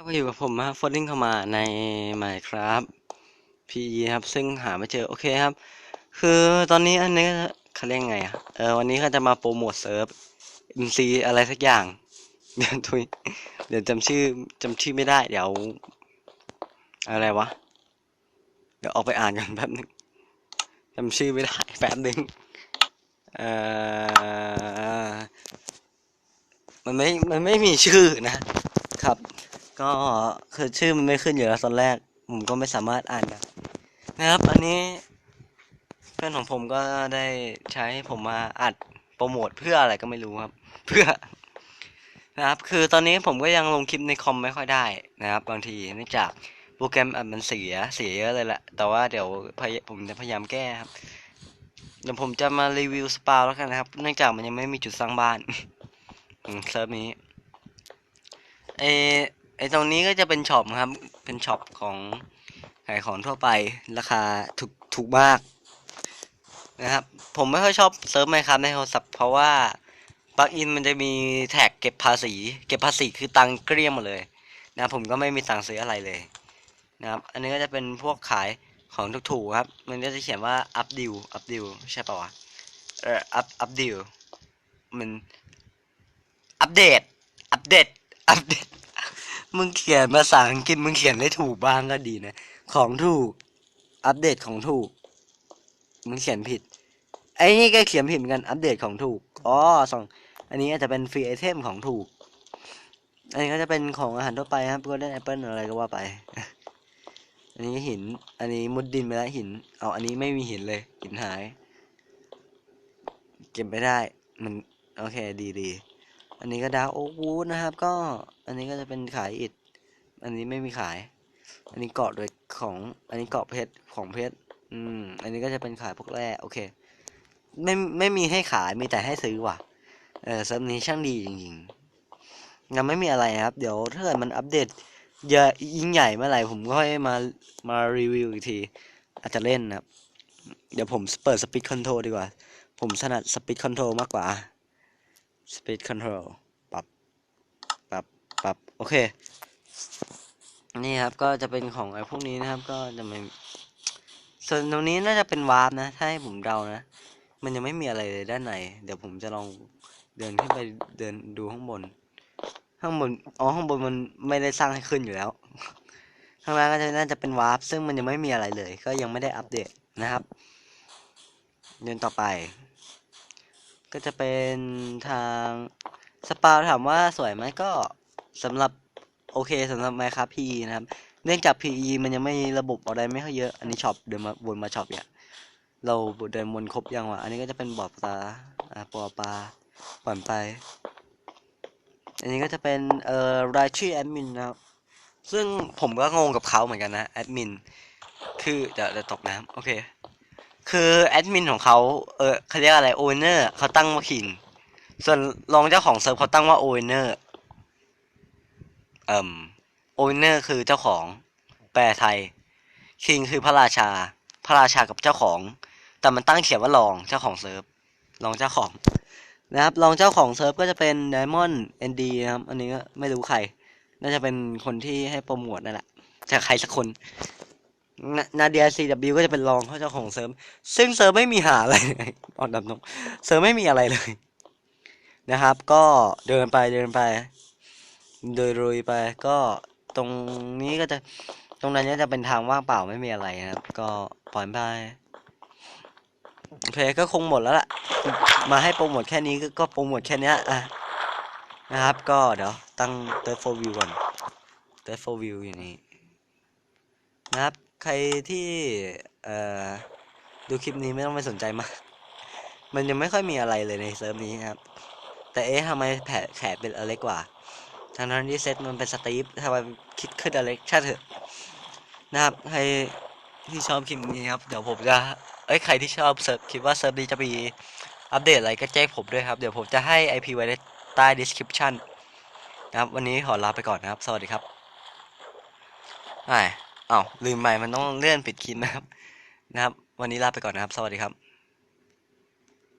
ครับก็อยู่กับผมนะครับฟอดดิ้งเข้ามาใน Minecraft PE ครับ ซึ่งหาไม่เจอ โอเคครับ คือตอนนี้อันนี้เขาเรียกไงอะเออวันนี้ก็จะมาโปรโมทเซิร์ฟ MC อะไรสักอย่าง เดี๋ยวทุยเดี๋ยวจำชื่อจำชื่อไม่ได้ เดี๋ยว อะไรวะ เดี๋ยวออกไปอ่านกันแป๊บนึงจำชื่อไม่ได้แป๊บนึงเออมันไม่ มันไม่มีชื่อนะครับ ก็คือชื่อมันไม่ขึ้นอยู่แล้วตอนแรก ผมก็ไม่สามารถอ่านได้นะครับอันนี้เพื่อนของผมก็ได้ใช้ให้ผมมาอัดโปรโมทเพื่ออะไรก็ไม่รู้ครับ เพื่อนะครับ คือตอนนี้ผมก็ยังลงคลิปในคอมไม่ค่อยได้นะครับ บางทีเนื่องจากโปรแกรมอัดมันเสียเสียเยอะเลยแหละแต่ว่าเดี๋ยวผมจะพยายามแก้ครับเดี๋ยวผมจะมารีวิวสปาแล้วกันนะครับ เนื่องจากมันยังไม่มีจุดสร้างบ้านเซิร์ฟนี้ไอ ไอตรงนี้ก็จะเป็นช็อปครับ เป็นช็อปของขายของทั่วไปราคาถูกถูกมากนะครับ ผมไม่ค่อยชอบเซิร์ฟไมครับในโทรศัพท์เพราะว่าปลั๊กอินมันจะมีแท็กเก็บภาษี เก็บภาษีคือตังเกลี้ยงหมดเลยนะผมก็ไม่มีตังค์ซื้ออะไรเลยนะครับ อันนี้ก็จะเป็นพวกขายของถูกๆครับ มันก็จะเขียนว่าอัพดิวอัพดิวใช่ปะวะเอออัพอัพดิวมันอัปเดตอัปเดตอัปเดต มึงเขียนภาษาอังกฤษมึงเขียนได้ถูกบ้างก็ดีนะ ของถูก อัปเดตของถูก มึงเขียนผิด ไอ้นี่ก็เขียนผิดเหมือนกัน อัปเดตของถูก อ๋อสอง อันนี้อาจจะเป็นฟรีไอเทมของถูก อันนี้ก็จะเป็นของอาหารทั่วไปครับก็ได้แอปเปิลอะไรก็ว่าไป อันนี้หิน อันนี้มุดดินไปแล้วหิน เอาอันนี้ไม่มีหินเลย หินหาย เก็บไม่ได้ มัน โอเค ดีดี อันนี้ก็ดาวโอ๊กวูดนะครับ ก็อันนี้ก็จะเป็นขายอิฐอันนี้ไม่มีขาย อันนี้เกาะโดยของ อันนี้เกาะเพชรของเพชร อืม อันนี้ก็จะเป็นขายพวกแร่ โอเค ไม่ไม่มีให้ขาย มีแต่ให้ซื้อว่ะ เออเซิร์ฟนี้ช่างดีจริงๆยังไม่มีอะไรนะครับ เดี๋ยวถ้าเกิดมันอัปเดตเยอะยิ่งใหญ่เมื่อไหร่ผมก็ค่อยมา มารีวิวอีกที อาจจะเล่นนะครับ เดี๋ยวผมเปิดสปีดคอนโทรดีกว่า ผมถนัดสปีดคอนโทรมากกว่า speed control ปรับ ปรับ ปรับ โอเค นี่ครับ ก็จะเป็นของไอ้พวกนี้นะครับ ก็จะไม่ส่วนตรงนี้น่าจะเป็นวาร์ปนะ ถ้าให้ผมเดานะ มันยังไม่มีอะไรเลยด้านใน เดี๋ยวผมจะลองเดินขึ้นไปเดินดูข้างบน ข้างบน อ๋อ ข้างบนมันไม่ได้สร้างให้ขึ้นอยู่แล้ว ข้างล่างก็จะน่าจะเป็นวาร์ปซึ่งมันยังไม่มีอะไรเลย ก็ยังไม่ได้อัปเดตนะครับ เดินต่อไป ก็จะเป็นทางสปาถามว่าสวยไหมก็สำหรับโอเคสำหรับ Minecraft PE นะครับ เนื่องจาก PE มันยังไม่ระบบอะไรไม่ค่อยเยอะ อันนี้ช็อปเดินมาวนมาช็อปเนี่ยเราเดินวนครบยังวะอันนี้ก็จะเป็นบอปลาอ่าบอปลาปล่อยไป อันนี้ก็จะเป็นเอ่อรายชื่อแอดมินนะครับ ซึ่งผมก็งงกับเขาเหมือนกันนะแอดมิน คือเดี๋ยวเดี๋ยวตกน้ำโอเค คือแอดมินของเขาเออเขาเรียกอะไรโอเนอร์เขาตั้งว่าคิง ส่วนรองเจ้าของเซิร์ฟเขาตั้งว่าโอเนอร์เอ่มโอเนอร์คือเจ้าของ แปลไทยคิงคือพระราชา พระราชากับเจ้าของ แต่มันตั้งเขียนว่ารองเจ้าของเซิร์ฟรองเจ้าของนะครับรองเจ้าของเซิร์ฟก็จะเป็นไดมอนด์เอนดีนะครับ อันนี้ก็ไม่รู้ใคร น่าจะเป็นคนที่ให้โปรโมทนั่นแหละจะใครสักคน นาเดียซีดับก็จะเป็นรองเขาเจ้าของเซิร์ฟซึ่งเซิร์ฟไม่มีหาอะไรเลยอ่อนดำตรงเซิร์ฟไม่มีอะไรเลย นะครับ ก็เดินไปเดินไป โดยรุยไป ก็ตรงนี้ก็จะตรงนั้นก็จะเป็นทางว่างเปล่าไม่มีอะไรนะครับ ก็ปล่อยไปโอเคก็คงหมดแล้วล่ะ มาให้โปรโมทแค่นี้ก็ก็โปรโมทแค่นี้อะนะครับ ก็เดี๋ยวตั้ง third for view ก่อน third for view อยู่นี่นะครับ ใครที่เอ่อดูคลิปนี้ไม่ต้องไปสนใจมาก มันยังไม่ค่อยมีอะไรเลยในเซิร์ฟนี้ครับ แต่เอ๊ะทำไมแผลแขนเป็นอเล็กกว่าทางนั้นที่เซตมันเป็นสตีฟทำไมคิดขึ้นอเล็กช่างเถอะนะครับใครที่ชอบคลิปนี้ครับ เดี๋ยวผมจะ เอ้ย ใครที่ชอบเซิร์ฟคิดว่าเซิร์ฟนี้จะมีอัปเดตอะไรก็แจ้งผมด้วยครับ เดี๋ยวผมจะให้ IP ไว้ในใต้ description นะครับ วันนี้ขอลาไปก่อนนะครับ สวัสดีครับไอ อ้าวลืมไปมันต้องเลื่อนปิดคลิปนะครับ นะครับ วันนี้ลาไปก่อนนะครับ สวัสดีครับ